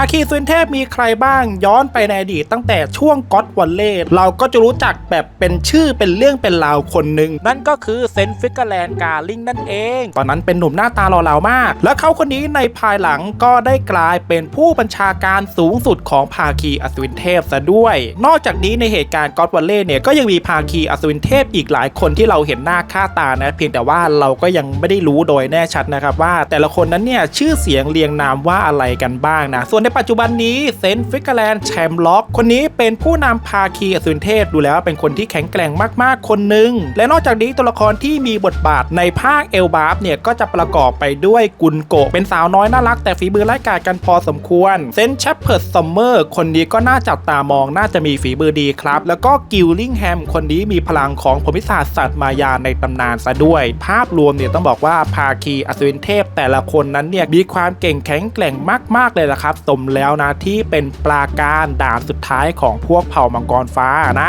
าคีสุนเทพมีใครบ้างย้อนไปในอดีตตั้งแต่ช่วงก็อดวันเล่เราก็จะรู้จักแบบเป็นชื่อเป็นเรื่องเป็นราวคนหนึ่งนั่นก็คือเซนฟิกเกอร์แลนด์กาลิงนั่นเอง ตอนนั้นเป็นหนุ่มหน้าตาหล่อเหลามาก และเขาคนนี้ในภายหลังก็ได้กลายเป็นผู้บัญชาการสูงสุดของภาคีอสวินเทพซะด้วย นอกจากนี้ในเหตุการณ์ก็อดวันเล่เนี่ยก็ยังมีภาคีอสวินเทพอีกหลายคนที่เราเห็นหน้าค่าตานะ เพียงแต่ว่าเราก็ยังไม่ได้รู้โดยแน่ชัดนะครับว่า แต่ละคนนั้นเนี่ยชื่อเสียงเรียงนามว่าอะไรกันบ้างนะส่วนในปัจจุบันนี้เซนฟิกเกอร์แลนด์แชมล็อก คนนี้เป็นผู้นำภาคีอสุนเทพดูแล้วเป็นคนที่แข็งแกร่งมากๆคนหนึ่ง และนอกจากนี้ตัวละครที่มีบทบาทในภาคเอลบาฟเนี่ยก็จะประกอบไปด้วยกุนโกะเป็นสาวน้อยน่ารักแต่ฝีมือไร้ายกาจกันพอสมควรเซนแชปเพิร์ดซัมเมอร์คนนี้ก็น่าจับตามองน่าจะมีฝีมือดีครับ แล้วก็กิลลิงแฮมคนนี้มีพลังของภูมิศาสตร์สัตว์มายาในตำนานซะด้วย ภาพรวมเนี่ยต้องบอกว่าภาคีอสุนเทพแต่ละคนนั้นเนี่ยมีความเก่งแข็งแกร่งมากๆเลยละครับสมแล้วนะที่เป็นปราการด่านสุดท้ายของพวกเผ่ามังกรฟ้านะ